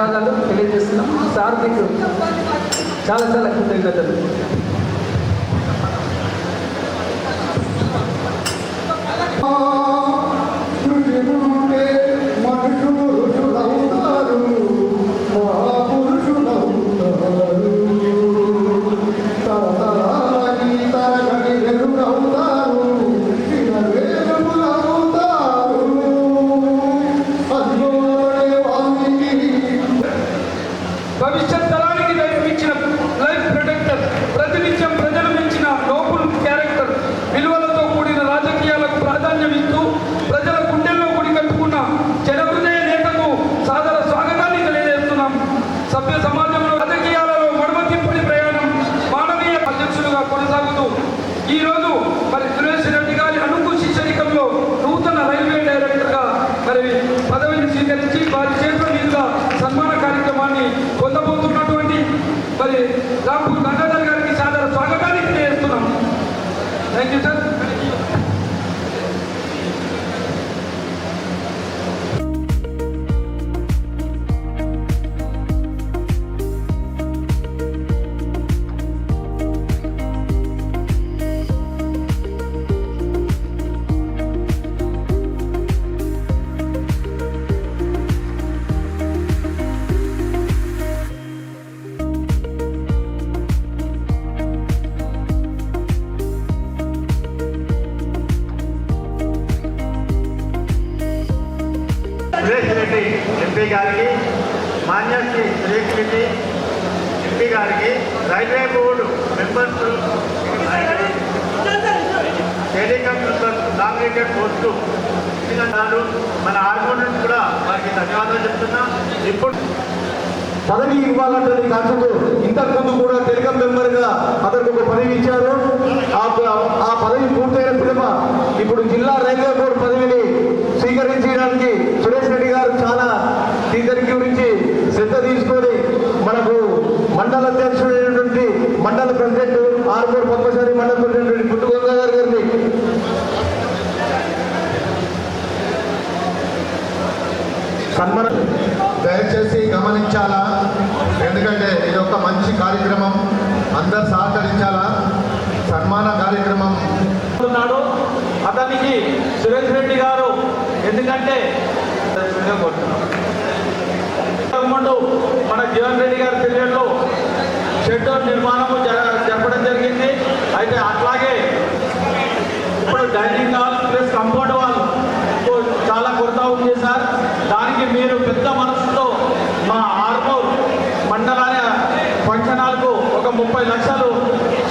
ధన్యవాదాలు తెలియజేస్తున్నాం. సార్ మీకు చాలా చాలా కృతజ్ఞతలు. Oh సభ్య సమాజంలో రాజకీయాలలో మడమతింపుని ప్రయాణం మానవీయ అధ్యక్షులుగా కొనసాగుతూ ఈరోజు మరి సురేష్ రెడ్డి గారి అనుకు శిష్యరికంలో నూతన రైల్వే డైరెక్టర్గా మరి పదవిని స్వీకరించి వారి చేతుల మీదుగా సన్మాన కార్యక్రమాన్ని పొందబోతున్నటువంటి మరి రాంపూర్ గంగాధర్ గారికి సాధారణ స్వాగతాన్ని తెలియజేస్తున్నాం. థ్యాంక్ యూ సార్ గారికి మాన్యశ్రీ సురేష్ రెడ్డి ఎంపీ గారికి railway board members telecom nominated post ఇచ్చినారు మన ఆర్మోన్ కూడా వారికి ధన్యవాదాలు చెప్తున్నా. ఇప్పుడు పదవి ఇవ్వాలంటే కాకుండా ఇంతకు ముందు కూడా టెలికాం మెంబర్గా అతనికి ఒక పదవి ఇచ్చారు. ఆ ఆ పదవి పూర్తయిన పిలువ ఇప్పుడు జిల్లా రైల్వే బోర్డు పదవిని స్వీకరించడానికి సురేష్ రెడ్డి గారు చాలా దీని గురించి శ్రద్ధ తీసుకొని మనకు మండల అధ్యక్షుడైనటువంటి మండల ప్రెసిడెంట్ ఆర్మూర్ పద్మశాలి మండల ప్రెసిడెంట్ పుట్టు గంగాధర్ గారిని. సన్మానం దయచేసి గమనించాలా? ఎందుకంటే ఇది ఒక మంచి కార్యక్రమం. అందరు సహకరించాలా? సన్మాన కార్యక్రమం. ఉన్నాడు. అతనికి సురేష్ రెడ్డి గారు. ఎందుకంటే ముందు మన జీవన్ రెడ్డి గారి పీరియడ్లో షెడ్ నిర్మాణము జర- జరపడం జరిగింది. అయితే అట్లాగే ఇప్పుడు dining hall plus comfort hall చాలా కొరత ఉంది సార్. దానికి మీరు పెద్ద మనసుతో మా ఆర్మూర్ మండలాల ఫంక్షన్ హాల్కు ఒక ముప్పై లక్షలు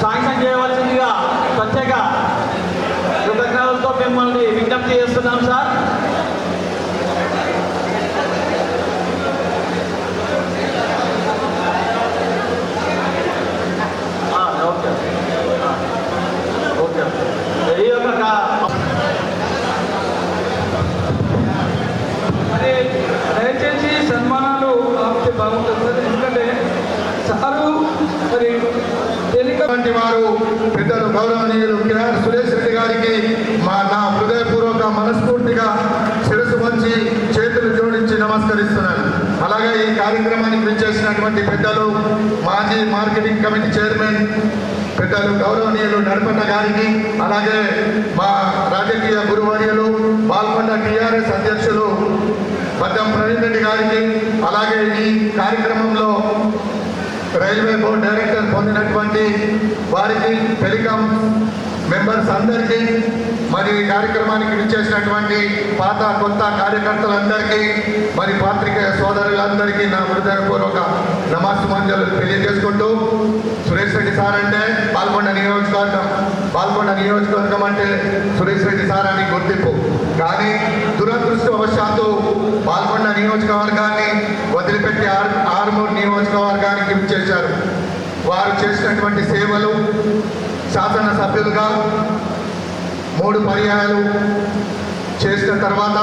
శాంక్షన్ చేయవలసిందిగా ప్రత్యేక కృతజ్ఞతలతో మిమ్మల్ని విజ్ఞప్తి చేస్తున్నాం సార్ ఆ, ఓకే ఆ, ఓకే ఈ యొక్క కా- మరి దయచేసి సన్మానాలు ఆపితే బాగుంటుంది సార్ ఎందుకంటే సారు మరి టెలికాం వంటి వారు పెద్దలు గౌరవనీయులు కిరార్ సురేష్ రెడ్డి గారికి మా నా హృదయపూర్వక మనస్ఫూర్తిగా శిరస్సు వంచి చేతులు జోడించి నమస్కరిస్తున్నాను. అలాగే ఈ కార్యక్రమానికి విచ్చేసినటువంటి పెద్దలు మాజీ మార్కెటింగ్ కమిటీ చైర్మన్ పెద్దలు గౌరవనీయులు నడపన్న గారికి అలాగే మా రాజకీయ గురువర్యులు పాల్గొండ టీఆర్ఎస్ అధ్యక్షులు పద్దం ప్రవీణ్ రెడ్డి గారికి అలాగే ఈ కార్యక్రమంలో రైల్వే బోర్డు డైరెక్టర్ పొందినటువంటి వారికి టెలికాం మెంబర్స్ అందరికీ మరి ఈ కార్యక్రమానికి విచ్చేసినటువంటి పాత కొత్త కార్యకర్తలందరికీ మరి పాత్రికేయ సోదరులందరికీ నా హృదయపూర్వక నమాస్మంజలు తెలియజేసుకుంటూ సురేష్ రెడ్డి సార్ అంటే పాల్గొండ నియోజకవర్గం. పాల్గొండ నియోజకవర్గం అంటే సురేష్ రెడ్డి సార్ అని గుర్తింపు. కానీ దురదృష్టవశాత్తు పాల్గొండ నియోజకవర్గాన్ని వదిలిపెట్టి ఆర్ ఆర్మూర్ నియోజకవర్గానికి చేశారు వారు చేసినటువంటి సేవలు శాసనసభ్యులుగా మూడు పర్యాయాలు చేసిన తర్వాత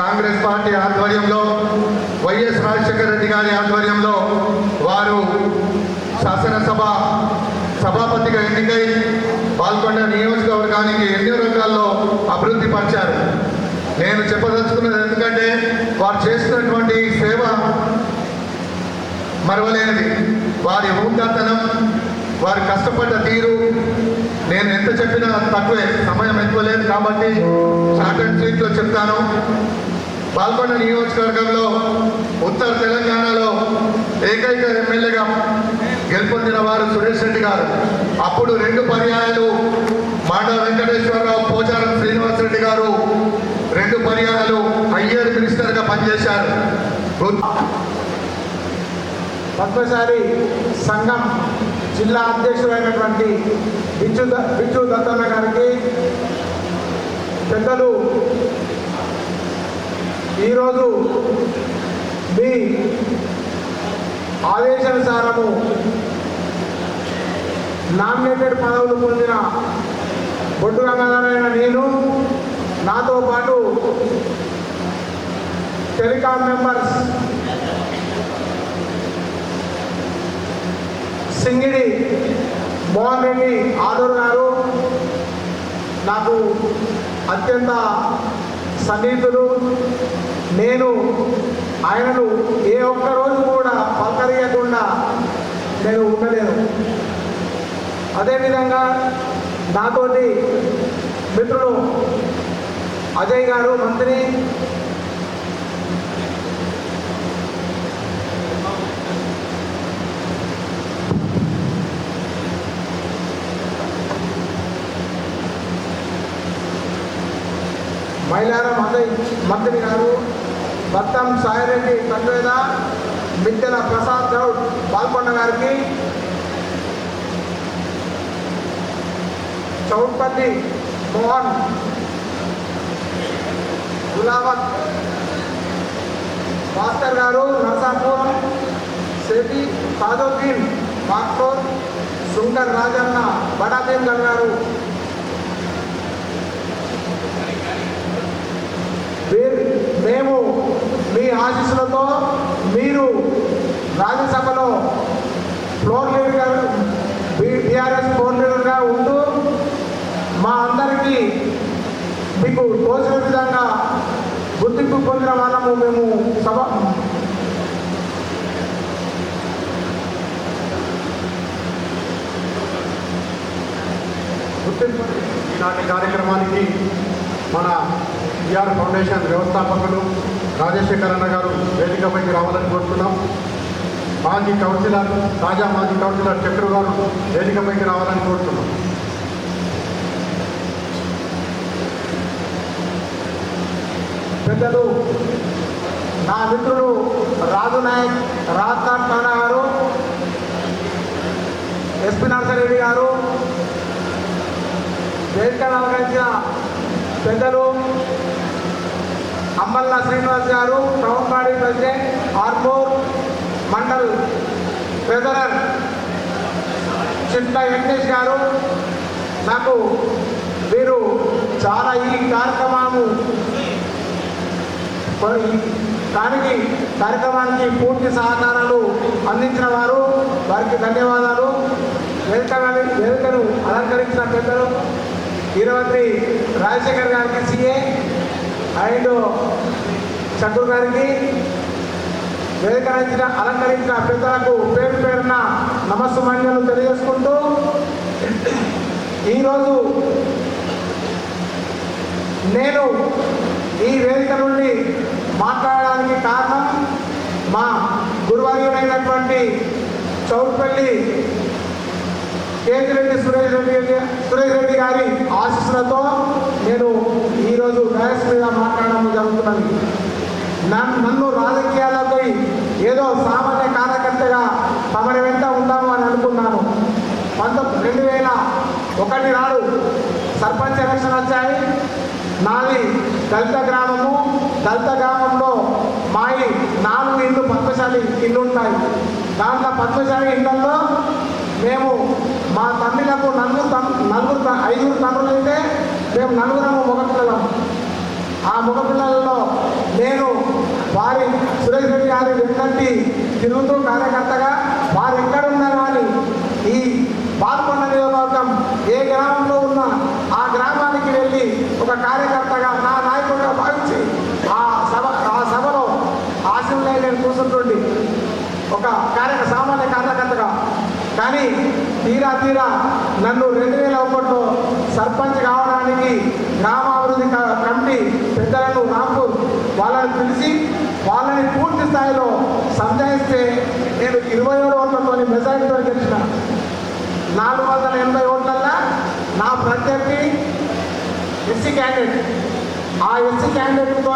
కాంగ్రెస్ పార్టీ ఆధ్వర్యంలో వైఎస్ రాజశేఖర రెడ్డి గారి ఆధ్వర్యంలో వారు శాసనసభ సభాపతిగా ఎన్నికై పాల్గొండ నియోజకవర్గానికి ఎన్నో రంగాల్లో అభివృద్ధి పరిచారు. నేను చెప్పదలుచుకున్నది ఎందుకంటే వారు చేస్తున్నటువంటి సేవ మరవలేనిది. వారి ఊందతనం వారి కష్టపడ్డ తీరు నేను ఎంత చెప్పినా తక్కువే సమయం ఎక్కువ లేదు కాబట్టి షార్ట్ అండ్ స్వీట్లో చెప్తాను. పాల్గొండ నియోజకవర్గంలో ఉత్తర తెలంగాణలో ఏకైక ఎమ్మెల్యేగా గెలుపొందిన వారు సురేష్ రెడ్డి గారు. అప్పుడు రెండు పర్యాయాలు మాట వెంకటేశ్వరరావు పోచారం శ్రీనివాస్ రెడ్డి గారు రెండు పర్యాయాలు హయ్యర్ మినిస్టర్గా పనిచేశారు. పద్మశాలి సంఘం జిల్లా అధ్యక్షుడైనటువంటి బిచ్చు బిచ్చు దత్తన్న గారికి పెద్దలు ఈరోజు మీ ఆదేశానుసారము నామినేటెడ్ పదవులు పొందిన బొడ్డు రంగనారాయణ నేను నాతో పాటు టెలికాం మెంబర్స్ సింగిడి మోహన్ రెడ్డి ఆదూర్ గారు నాకు అత్యంత సన్నిహితులు నేను ఆయనను ఏ ఒక్క రోజు కూడా పలకరియకుండా నేను ఉండలేను. అదేవిధంగా నాతోటి మిత్రుడు అజయ్ గారు మంత్రి మైలారం అజయ్ మంత్రి గారు బత్తం సాయిరెడ్డి తన్వేద మిద్దెల ప్రసాద్ గౌడ్ పాల్గొండ గారికి. చౌట్పల్లి మోహన్ గులాబత్ భాస్కర్ గారు నర్సాపూర్ శెట్టి తాజుద్దీన్ మాక్టోర్ సుంకర్ రాజన్న బడాదేవ్ గారు. మేము మీ ఆశీస్సులతో మీరు రాజ్యసభలో ఫ్లోర్ లీడర్గా బీఆర్ఎస్ ఫ్లోర్ లీడర్గా ఉంటూ మా అందరికీ మీకు తోచిన విధంగా గుర్తింపు పొందిన వాళ్ళము మేము సభ గుర్తింపు ఇలాంటి కార్యక్రమానికి మన టిఆర్ ఫౌండేషన్ వ్యవస్థాపకులు రాజశేఖర్ అన్న గారు వేదికపైకి రావాలని కోరుతున్నాం. మాజీ కౌన్సిలర్ తాజా మాజీ కౌన్సిలర్ చక్రు గారు వేదికపైకి రావాలని కోరుతున్నాం. పెద్దలు నా మిత్రుడు రాజు నాయక్ రాజ్నాథ్ ఖానా గారు ఎస్పీ నర్సరెడ్డి గారు వేదికను అలంకరించిన పెద్దలు అంబల్ల శ్రీనివాస్ గారు town body president Armoor mandal treasurer Chinta Venkatesh గారు. నాకు వీరు చాలా ఈ కార్యక్రమము దానికి కార్యక్రమానికి పూర్తి సహకారాలు అందించిన వారు వారికి ధన్యవాదాలు. వేదిక వేదికను అలంకరించిన పెద్దలు ఈరవతి రాజశేఖర్ గారికి సీఏ అండ్ చక్రు గారికి వేదిక అలంకరించిన పెద్దలకు పేరు పేరున నమస్సుమాన్యాలు తెలియజేసుకుంటూ ఈరోజు నేను ఈ వేదిక నుండి మాట్లాడడానికి కారణం మా గురువర్యుడైనటువంటి చౌట్పల్లి కేతిరెడ్డి సురేష్ రెడ్డి సురేష్ రెడ్డి గారి ఆశీస్సులతో నేను ఈరోజు డయస్ మీద మాట్లాడడం జరుగుతున్నది. నన్ను రాజకీయాలపై ఏదో సామాన్య కార్యకర్తగా తమరి వెంట ఉందాము అని అనుకున్నాను. పంతొమ్మిది రెండు వేల ఒకటి నాడు సర్పంచ్ ఎలక్షన్ వచ్చాయి. నాది దళిత గ్రామము. దళిత గ్రామంలో మాయి నాలుగు ఇల్లు పద్మశాలి ఇల్లు ఉంటాయి. దాంట్లో పద్మశాలి ఇళ్ళలో మేము మా తమ్మిలకు నలుగురు నలుగురు త- ఐదుగురు తండ్రులు అయితే మేము నలుగురము మగపిల్లలం. ఆ మగపిల్లలలో గారి వెన్నంటి తిరుగుతూ కార్యకర్తగా వారు ఎక్కడున్నారో అని ఈ పాల్గొన్న నియోజకవర్గం ఏ గ్రామంలో ఉన్నా ఆ గ్రామానికి వెళ్ళి ఒక కార్యకర్తగా నా నాయకుడిగా భావించి ఆ సభ ఆ సభలో ఆశీర్వే నేను కూర్చుంటుండి ఒక కార్య సామాన్య కార్యకర్తగా. కానీ తీరా తీరా నన్ను రెండు వేల ఒకటిలో సర్పంచ్ కావడానికి గ్రామాభివృద్ధి కమిటీ పెద్దలను నాకు వాళ్ళని పిలిచి వాళ్ళని పూర్తి స్థాయిలో సంజాయిస్తే నేను ఇరవై ఏడు ఓట్లతో మెజారిటీతో గెలిచిన. నాలుగు వందల ఎనభై ఓట్లల్లో నా ప్రత్యర్థి ఎస్సీ క్యాండిడేట్. ఆ ఎస్సీ క్యాండిడేట్తో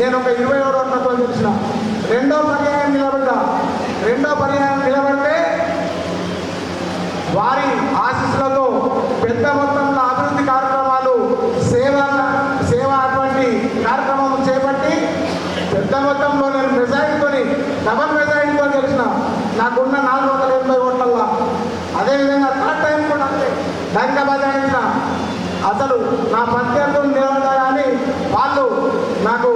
నేను ఒక ఇరవై ఏడు ఓట్లతో గెలిచిన. రెండో పర్యాయం నిలబడ్డా. రెండో పర్యాయం నిలబడితే వారి ఆశీస్సులతో పెద్ద మొత్తంలో అభివృద్ధి కార్యక్రమాలు సేవ సేవ అటువంటి కార్యక్రమం చేపట్టి పెద్ద మొత్తంలో నేను మెజారిటీతో డబల్ మెజారిటీతో గెలిచిన నాకున్న నాలుగు వందల ఎనభై ఓట్లల్లో. అదేవిధంగా థర్డ్ టైం కూడా అంతే. బజాయించిన అసలు నా ప్రత్యర్థులు నిలబడాలని వాళ్ళు నాకు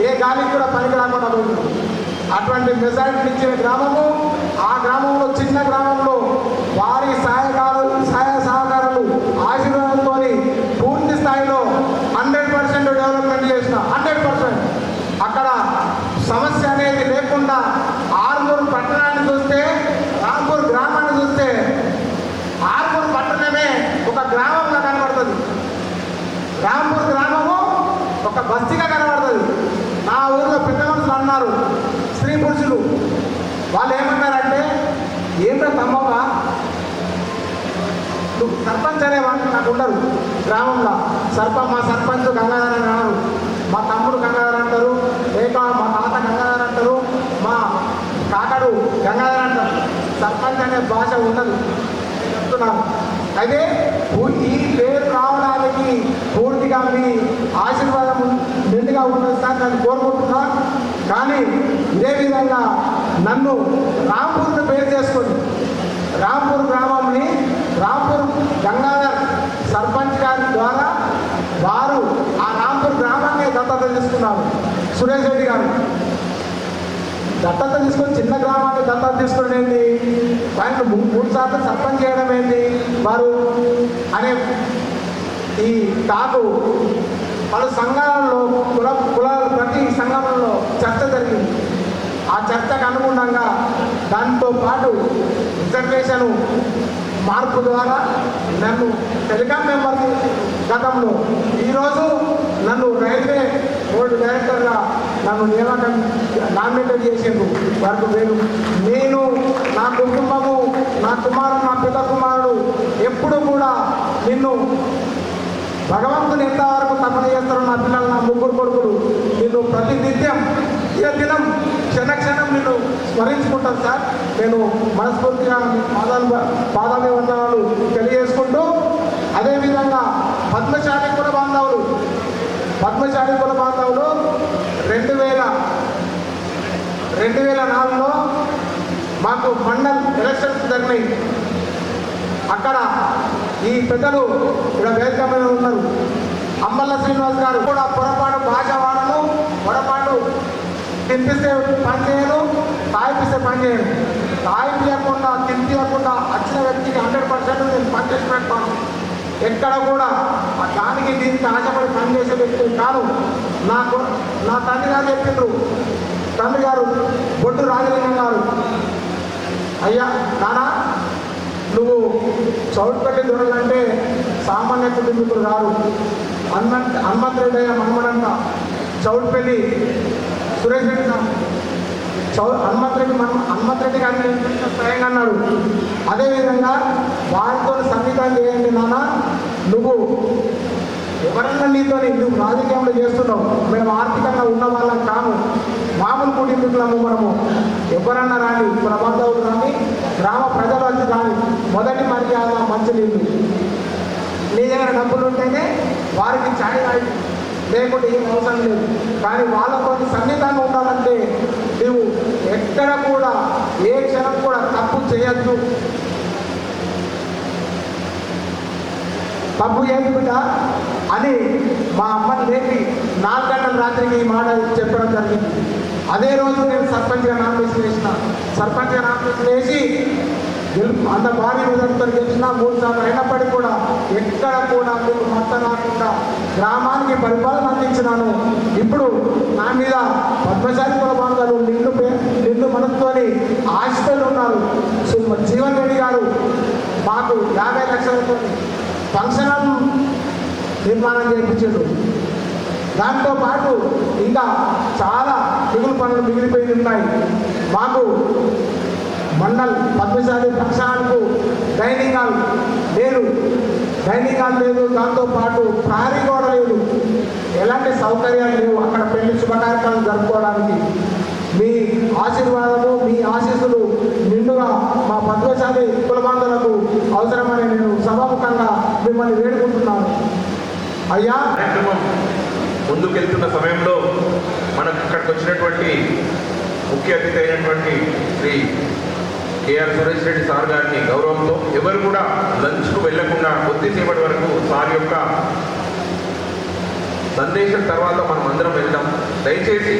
ఏ గాలికి కూడా పనికి రాకుండా అటువంటి మెజారిటీ ఇచ్చిన గ్రామము ఆ గ్రామంలో చిన్న గ్రామం వారి సహాయకాలు సహాయ సహకారాలు ఆశీర్వాదంతో పూర్తి స్థాయిలో హండ్రెడ్ పర్సెంట్ డెవలప్మెంట్ చేసిన హండ్రెడ్ పర్సెంట్ అక్కడ సమస్య అనేది లేకుండా ఆర్మూరు పట్టణాన్ని చూస్తే రాంపూర్ గ్రామాన్ని చూస్తే ఆర్మూరు పట్టణమే ఒక గ్రామంగా కనబడుతుంది రాంపూర్ గ్రామము ఒక బస్తీగా కనబడుతుంది నా ఊరిలో పెద్ద మనుషులు అన్నారు స్త్రీ పురుషులు వాళ్ళు ఏమన్నారంటే ఏంటో తమ్మగా నువ్వు సర్పంచ్ అనే వాళ్ళు నాకు ఉండరు గ్రామంలో సర్ప మా సర్పంచ్ గంగాధర్ అన్నారు మా తమ్ముడు గంగాధర్ అంటారు. లేక మా తాత గంగాధర్ అంటారు. మా కాకడు గంగాధర్ అంటారు. సర్పంచ్ అనే భాష ఉండదు. చెప్తున్నాను. అయితే ఈ పేరు రావడానికి పూర్తిగా మీ ఆశీర్వాదం నిండుగా ఉండదు సార్ నేను కోరుకుంటున్నా. కానీ ఇదే విధంగా నన్ను రాంపూర్ని పేరు చేసుకొని రాంపూర్ గ్రామంని రాంపూర్ గంగాధర్ సర్పంచ్ గారి ద్వారా వారు ఆ రాంపూర్ గ్రామాన్ని దత్తత తీసుకున్నారు. సురేష్ రెడ్డి గారు. దత్తత తీసుకొని చిన్న గ్రామాన్ని దత్తత తీసుకోవడం ఏంటి? ఆయన మూడు సార్లు సర్పంచ్ చేయడం ఏంటి? వారు అనే ఈ టాకు పలు సంఘాలలో కుల కులాల ప్రతి సంఘంలో చర్చ జరిగింది. ఆ చర్చకు అనుగుణంగా దాంతో పాటు రిజర్వేషన్ మార్పు ద్వారా నన్ను టెలికాం మెంబర్ గతంలో. ఈరోజు నన్ను రైల్వే బోర్డు డైరెక్టర్గా నన్ను నియామకం నామినేటెడ్ చేసిండు వారికి నేను నేను నా కుటుంబము నా కుమారుడు నా పిల్ల కుమారుడు ఎప్పుడు కూడా నిన్ను భగవంతుని ఎంతవరకు తపన చేస్తారో నా పిల్లలు నా ముగ్గురు కొడుకులు నిన్ను ప్రతి నిత్యం ఏ దినం క్షణక్షణం నిన్ను స్మరించుకుంటాను సార్. నేను మనస్ఫూర్తిగా పాదాలు పాదాలు వందనాలు తెలియజేసుకుంటూ అదేవిధంగా పద్మశాలి కుల బాంధవులు పద్మశాలి కుల బాంధవులు రెండు వేల రెండు వేల నాలుగులో మాకు మండల్ ఎలక్షన్స్ జరిగినాయి. అక్కడ ఈ పెద్దలు ఇక్కడ వేదిక మీద ఉన్నారు. అమ్మల్ల శ్రీనివాస్ గారు కూడా పొరపాటు భాష వాడను పొరపాటు తినిపిస్తే పనిచేయను తాయిపిస్తే పని చేయను. తాయిపియకుండా తినిపించకుండా వచ్చిన వ్యక్తికి హండ్రెడ్ పర్సెంట్ నేను పని చేసి పెడతాను ఎక్కడ కూడా దానికి దీనికి ఆశపడి పనిచేసే వ్యక్తి కాదు. నాకు నా తండ్రి గారు చెప్పిండ్రు. తండ్రి గారు బొడ్డు రాజలింగం గారు. అయ్యా నానా నువ్వు చౌట్పల్లి దొరలంటే సామాన్య కుటుంబీకులు రారు హనుమంత్ హనుమంతుడయ్య మనమడంట చౌట్పల్లి సురేష్ రెడ్డి చౌ హనుమంత్ రెడ్డి మన హనుమంత్ రెడ్డి గారిని స్వయంగా అన్నాడు. అదేవిధంగా వారితో సంగీతం చేయండి నాన్న. నువ్వు ఎవరన్నా నీతో నువ్వు రాజకీయంలో చేస్తున్నావు. మేము ఆర్థికంగా ఉన్న వాళ్ళం కాము. మామూలు కుటుంబీకులము మనము. ఎవరన్నా రాని ప్రమాదం రాని గ్రామ ప్రజలు వచ్చి రాని మొదటి మర్యాద మంచినీళ్ళు నీ దగ్గర డబ్బులు ఉంటేనే వారికి ఛాయ్ రాయి లేకుంటే ఏం అవసరం లేదు. కానీ వాళ్ళతో సన్నిధంగా ఉండాలంటే నువ్వు ఎక్కడ కూడా ఏ క్షణం కూడా తప్పు చేయొద్దు. తప్పు చేయకుండా అని మా అమ్మని లేపి నాలుగు గంటల రాత్రికి ఈ మాట చెప్పడం జరిగింది. అదే రోజు నేను సర్పంచ్గా నామినేషన్ వేసిన. సర్పంచ్గా నామినేషన్ వేసి అంత భారీ మెజార్టీతో గెలిచిన మూడు సార్లు అయినప్పటికీ కూడా ఎక్కడ కూడా మీకు మత రాకుండా గ్రామానికి పరిపాలన అందించినాను. ఇప్పుడు నా మీద పద్మశాలి కులబాంధాలు నిన్ను నిన్ను పే- నిండు మనసుతోని ఆశతో ఉన్నారు జీవన్ రెడ్డి గారు మాకు యాభై లక్షలతో ఫంక్షన్ నిర్మాణం చేయించాడు దాంతో పాటు ఇంకా చాలా మిగులు పనులు మిగిలిపోయి ఉన్నాయి. మాకు మండల్ పద్మశాలి పక్షాలకు డైనింగ్ హాల్ లేదు. డైనింగ్ హాల్ లేదు. దాంతోపాటు ప్రారీ కూడా లేదు ఎలాంటి సౌకర్యాలు లేవు. అక్కడ పెళ్ళి శుభకార్యక్రమాలు జరుపుకోవడానికి. మీ ఆశీర్వాదము మీ ఆశీస్సులు నిండుగా మా పద్మశాలి కులబాంధులకు అవసరమని నేను సభాముఖంగా మిమ్మల్ని వేడుకుంటున్నాను. అయ్యా! ముందుకెళ్తున్న సమయంలో మనకు ఇక్కడికి వచ్చినటువంటి ముఖ్య అతిథి అయినటువంటి Shri K R Suresh Reddy sir గారిని గౌరవంతో ఎవరు కూడా లంచ్కు వెళ్ళకుండా కొద్దిసేపటి వరకు సార్ యొక్క సందేశం తర్వాత మనం అందరం వెళ్దాం. దయచేసి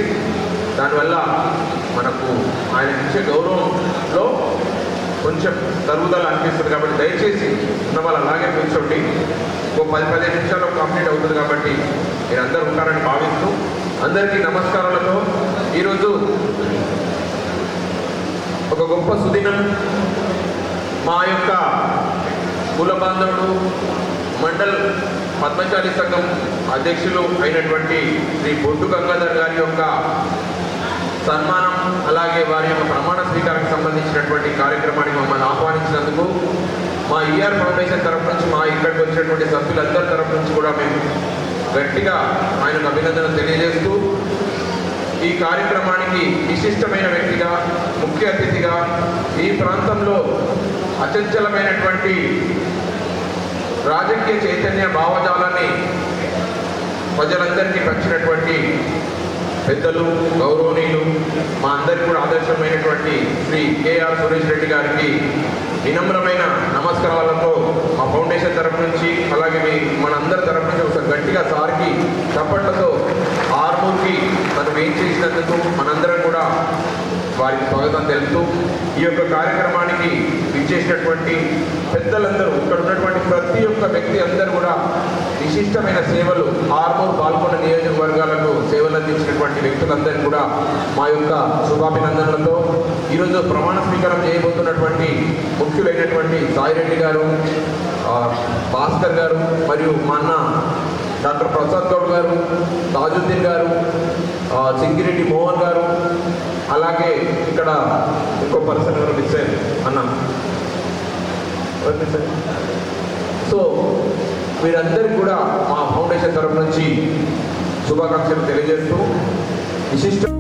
దానివల్ల మనకు ఆయన ఇచ్చే గౌరవంలో కొంచెం తరుగుదల అనిపిస్తుంది కాబట్టి దయచేసి ఉన్న వాళ్ళు అలాగే కూర్చోండి. ఒక పది పదిహేను నిమిషాల్లో కంప్లీట్ అవుతుంది కాబట్టి మీరు అందరూ ఉంటారని భావిస్తూ అందరికీ నమస్కారాలతో ఈరోజు ఒక గొప్ప సుదినం. మా యొక్క కుల బాంధవుడు మండల్ పద్మచారి సంఘం అధ్యక్షులు అయినటువంటి శ్రీ బొడ్డు గంగాధర్ గారి యొక్క సన్మానం అలాగే వారి యొక్క ప్రమాణ స్వీకారానికి సంబంధించినటువంటి కార్యక్రమానికి మమ్మల్ని ఆహ్వానించినందుకు మా ఈఆర్ ఫౌండేషన్ తరఫు నుంచి మా ఇక్కడికి వచ్చినటువంటి సభ్యులందరి తరఫు నుంచి కూడా మేము గట్టిగా ఆయనకు అభినందనలు తెలియజేస్తూ ఈ కార్యక్రమానికి విశిష్టమైన వ్యక్తిగా ముఖ్య అతిథిగా ఈ ప్రాంతంలో అచంచలమైనటువంటి రాజకీయ చైతన్య భావజాలాన్ని ప్రజలందరికీ పంచినటువంటి పెద్దలు గౌరవనీయులు మా అందరికీ కూడా ఆదర్శమైనటువంటి శ్రీ కేఆర్ సురేష్ రెడ్డి గారికి వినమ్రమైన నమస్కారాలతో మా ఫౌండేషన్ తరఫు నుంచి అలాగే మీ మనందరి తరఫు నుంచి ఒకసారి గట్టిగా సార్కి చప్పట్లతో ఆర్మూర్కి మనం ఏం చేసినందుకు మనందరం కూడా వారికి స్వాగతం తెలుపుతూ ఈ యొక్క కార్యక్రమానికి ఇచ్చేసినటువంటి పెద్దలందరూ ఇక్కడ ఉన్నటువంటి ప్రతి ఒక్క వ్యక్తి అందరూ కూడా విశిష్టమైన సేవలు ఆర్మూర్ పాల్గొన్న నియోజకవర్గాలకు సేవలు అందించినటువంటి వ్యక్తులందరికీ కూడా మా యొక్క శుభాభినందనలతో ఈరోజు ప్రమాణ స్వీకారం చేయబోతున్నటువంటి ముఖ్యులైనటువంటి సాయిరెడ్డి గారు భాస్కర్ గారు మరియు మా అన్న డాక్టర్ ప్రసాద్ గౌడ్ గారు తాజుద్దీన్ గారు సింగిరెడ్డి మోహన్ గారు అలాగే ఇక్కడ ఇంకో పర్సన్ గారు మిస్ అయ్యారు అన్న. ఓకే సార్ సో వీరందరికీ కూడా మా ఫౌండేషన్ తరఫు నుంచి శుభాకాంక్షలు తెలియజేస్తూ విశిష్ట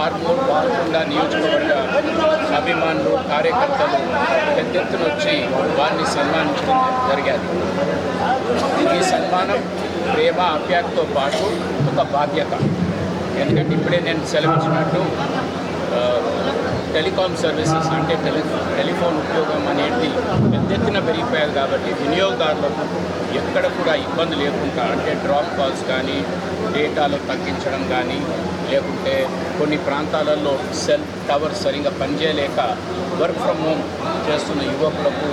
ఆర్మూర్ బాల్కొండ నియోజకవర్గ అభిమానులు కార్యకర్తలు పెద్ద ఎత్తున వచ్చి వారిని సన్మానించడం జరిగేది. ఈ సన్మానం ప్రేమ అభ్యర్థితో పాటు ఒక బాధ్యత. ఎందుకంటే ఇప్పుడే నేను సెలవిచ్చినట్టు టెలికాం సర్వీసెస్ అంటే టెలి టెలిఫోన్ ఉద్యోగం అనేది పెద్ద ఎత్తున పెరిగిపోయారు కాబట్టి వినియోగదారులకు ఎక్కడ కూడా ఇబ్బంది లేకుండా అంటే డ్రాప్ కాల్స్ కానీ డేటాలు తగ్గించడం కానీ లేకుంటే కొన్ని ప్రాంతాలలో సెల్ టవర్ సరిగా పనిచేయలేక వర్క్ ఫ్రమ్ హోమ్ చేస్తున్న యువకులకు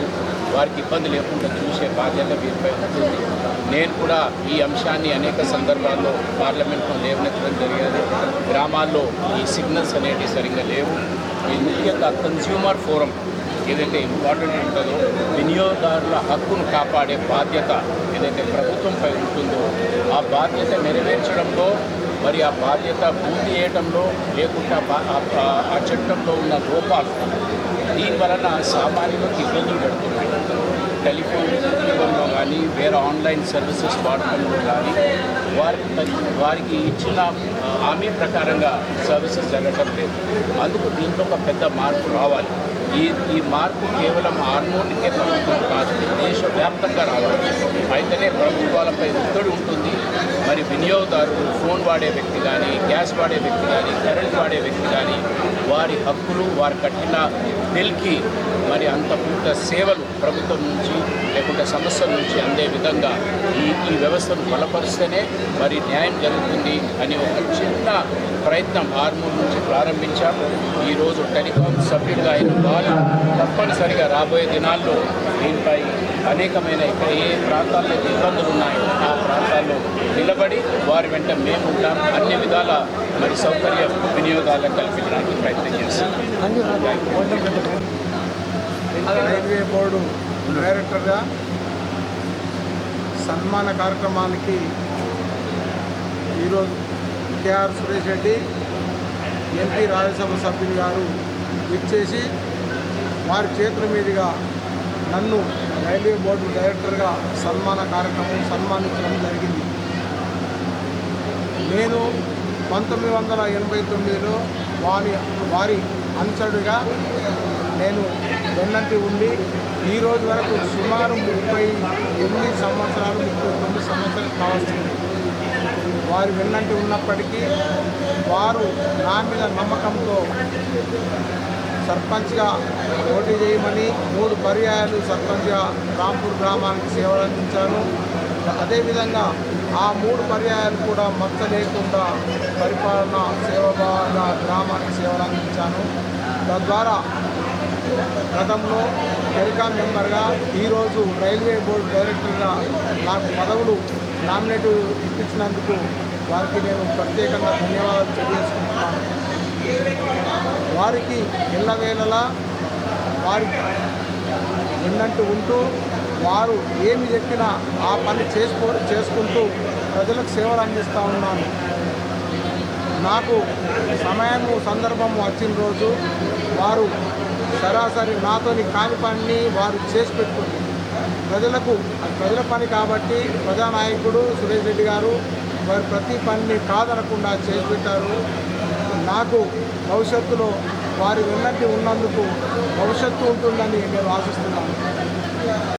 వారికి ఇబ్బంది లేకుండా చూసే బాధ్యత వీరిపై ఉంటుంది. నేను కూడా ఈ అంశాన్ని అనేక సందర్భాల్లో పార్లమెంట్లో లేవనెత్తడం జరిగేది. గ్రామాల్లో ఈ సిగ్నల్స్ అనేవి సరిగ్గా లేవు. ముఖ్యంగా కన్స్యూమర్ ఫోరం ఏదైతే ఇంపార్టెంట్ ఉంటుందో వినియోగదారుల హక్కును కాపాడే బాధ్యత ఏదైతే ప్రభుత్వంపై ఉంటుందో ఆ బాధ్యత నెరవేర్చడంలో మరి ఆ బాధ్యత పూర్తి చేయడంలో లేకుండా ఆ- ఆ చట్టంలో ఉన్న లోపాలు దీని వలన సామాన్యులకు ఇబ్బందులు పెడుతున్నాయి. టెలిఫోన్ వినియోగంలో కానీ వేరే ఆన్లైన్ సర్వీసెస్ వాడటంలో కానీ వారికి వారికి ఇచ్చిన హామీ ప్రకారంగా సర్వీసెస్ జరగటం లేదు. అందుకు దీంట్లో ఒక పెద్ద మార్పు రావాలి. ఈ ఈ మార్పు కేవలం హార్మోన్ ప్రభుత్వం కాదు దేశవ్యాప్తంగా రావాలి. అయితేనే ప్రభుత్వాలపై ఒత్తిడి ఉంటుంది మరి వినియోగదారులు ఫోన్ వాడే వ్యక్తి కానీ గ్యాస్ వాడే వ్యక్తి కానీ కరెంట్ వాడే వ్యక్తి కానీ వారి హక్కులు వారు కట్టిన బిల్కి మరి అంత పూర్త సేవలు ప్రభుత్వం నుంచి లేకుంటే సంస్థల నుంచి అందే విధంగా ఈ ఈ వ్యవస్థను బలపరిస్తేనే మరి న్యాయం జరుగుతుంది అని ఒక చిన్న ప్రయత్నం ఆర్మూర్ నుంచి ప్రారంభించాము ఈరోజు టెలికాం సభ్యుడిగా అయిన వారు తప్పనిసరిగా రాబోయే దినాల్లో దీనిపై అనేకమైన ఇక్కడ ఏ ప్రాంతాల్లో ఇబ్బందులు ఉన్నాయో ఆ ప్రాంతాల్లో నిలబడి వారి వెంట మేము ఉంటాం. అన్ని విధాల మరి సౌకర్య వినియోగాలను కల్పించడానికి ప్రయత్నం చేస్తాం రైల్వే బోర్డు డైరెక్టర్గా సన్మాన కార్యక్రమానికి ఈరోజు K R Suresh Reddy MP Rajya Sabha గారు ఇచ్చేసి వారి చేతుల మీదుగా నన్ను రైల్వే బోర్డు డైరెక్టర్గా సన్మాన కార్యక్రమం సన్మానించడం జరిగింది. నేను పంతొమ్మిది వందల ఎనభై తొమ్మిదిలో వారి వారి అనుచరుడిగా నేను వెన్నంటి ఉండి ఈ రోజు వరకు సుమారు ముప్పై ఎనిమిది సంవత్సరాలు ముప్పై తొమ్మిది సంవత్సరాలు కావాల్సింది వారి వెన్నంటి ఉన్నప్పటికీ వారు నా మీద నమ్మకంతో సర్పంచ్గా పోటీ చేయమని మూడు పర్యాయాలు సర్పంచ్గా రాంపూర్ గ్రామానికి సేవలు అందించాను అదేవిధంగా ఆ మూడు పర్యాయాలు కూడా మచ్చ లేకుండా పరిపాలన సేవగా గ్రామానికి సేవలు అందించాను తద్వారా గతంలో టెలికాం మెంబర్గా ఈరోజు రైల్వే బోర్డు డైరెక్టర్గా నాకు పదవులు నామినేట్ ఇప్పించినందుకు వారికి నేను ప్రత్యేకంగా ధన్యవాదాలు తెలియజేసుకుంటున్నాను. వారికి ఎల్లవేళలా వారి ఉన్నట్టు ఉంటూ వారు ఏమి చెప్పినా ఆ పని చేసుకో చేసుకుంటూ ప్రజలకు సేవలు అందిస్తూ ఉన్నాను. నాకు సమయము సందర్భము వచ్చిన రోజు వారు సరాసరి నాతోని కాని పనిని వారు చేసి పెట్టుకుంది. ప్రజలకు ప్రజల పని కాబట్టి ప్రజానాయకుడు సురేష్ రెడ్డి గారు వారు ప్రతి పనిని కాదనకుండా చేసి పెట్టారు. నాకు భవిష్యత్తులో వారి విన్నట్టు ఉన్నందుకు భవిష్యత్తు ఉంటుందని నేను ఆశిస్తున్నాను.